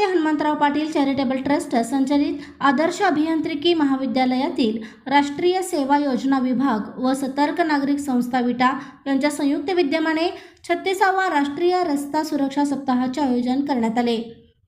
Yashwantrao Patil charitable trust संचलित आदर्श अभियांत्रिकी महाविद्यालयातील राष्ट्रीय सेवा योजना विभाग व सतर्क नागरिक संस्था विटा यांच्या संयुक्त विद्यमाने छत्तीसावा राष्ट्रीय रस्ता सुरक्षा सप्ताहाचे आयोजन करण्यात आले.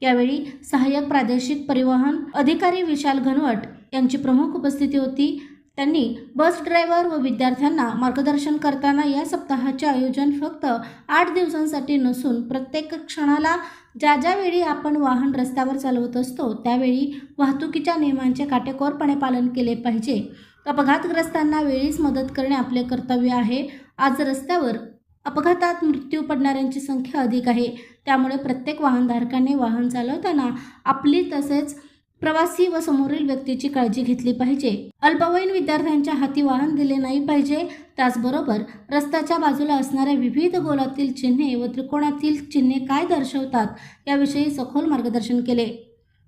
यावेळी सहाय्यक प्रादेशिक परिवहन अधिकारी विशाल घनवट यांची प्रमुख उपस्थिती होती. त्यांनी बस ड्रायव्हर व विद्यार्थ्यांना मार्गदर्शन करताना या सप्ताहाचे आयोजन फक्त आठ दिवसांसाठी नसून प्रत्येक क्षणाला ज्या ज्या वेळी आपण वाहन रस्त्यावर चालवत असतो त्यावेळी वाहतुकीच्या नियमांचे काटेकोरपणे पालन केले पाहिजे. अपघातग्रस्तांना वेळीच मदत करणे आपले कर्तव्य आहे. आज रस्त्यावर अपघातात मृत्यू पडणाऱ्यांची संख्या अधिक आहे. त्यामुळे प्रत्येक वाहनधारकाने वाहन चालवताना आपली तसेच प्रवासी व समोरील व्यक्तीची काळजी घेतली पाहिजे. अल्पवयीन विद्यार्थ्यांच्या हाती वाहन दिले नाही पाहिजे. त्याचबरोबर रस्त्याच्या बाजूला असणाऱ्या विविध गोलातील चिन्हे व त्रिकोणातील चिन्हे काय दर्शवतात याविषयी सखोल मार्गदर्शन केले.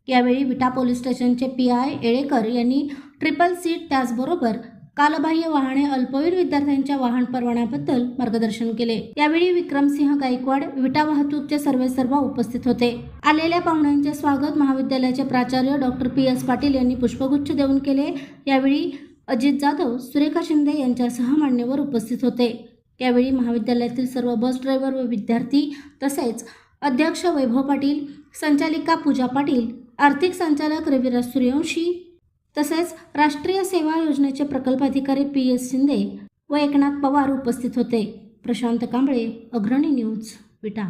यावेळी विटा पोलीस स्टेशनचे पी आय येळेकर यांनी ट्रिपल सीट त्याचबरोबर कालबाह्य वाहने अल्पवयीन विद्यार्थ्यांच्या वाहन परवान्याबद्दल मार्गदर्शन केले. यावेळी विक्रमसिंह गायकवाड विटा वाहतूकचे सर्वे सर्व उपस्थित होते. आलेल्या पाहुण्यांचे स्वागत महाविद्यालयाचे प्राचार्य डॉक्टर पी एस पाटील यांनी पुष्पगुच्छ देऊन केले. यावेळी अजित जाधव सुरेखा शिंदे यांच्यासह मान्यवर उपस्थित होते. यावेळी महाविद्यालयातील सर्व बस ड्रायव्हर व विद्यार्थी तसेच अध्यक्ष वैभव पाटील संचालिका पूजा पाटील आर्थिक संचालक रविराज सूर्यवंशी तसेच राष्ट्रीय सेवा योजनेचे प्रकल्प अधिकारी पी एस शिंदे व एकनाथ पवार उपस्थित होते. प्रशांत कांबळे अग्रणी न्यूज विटा.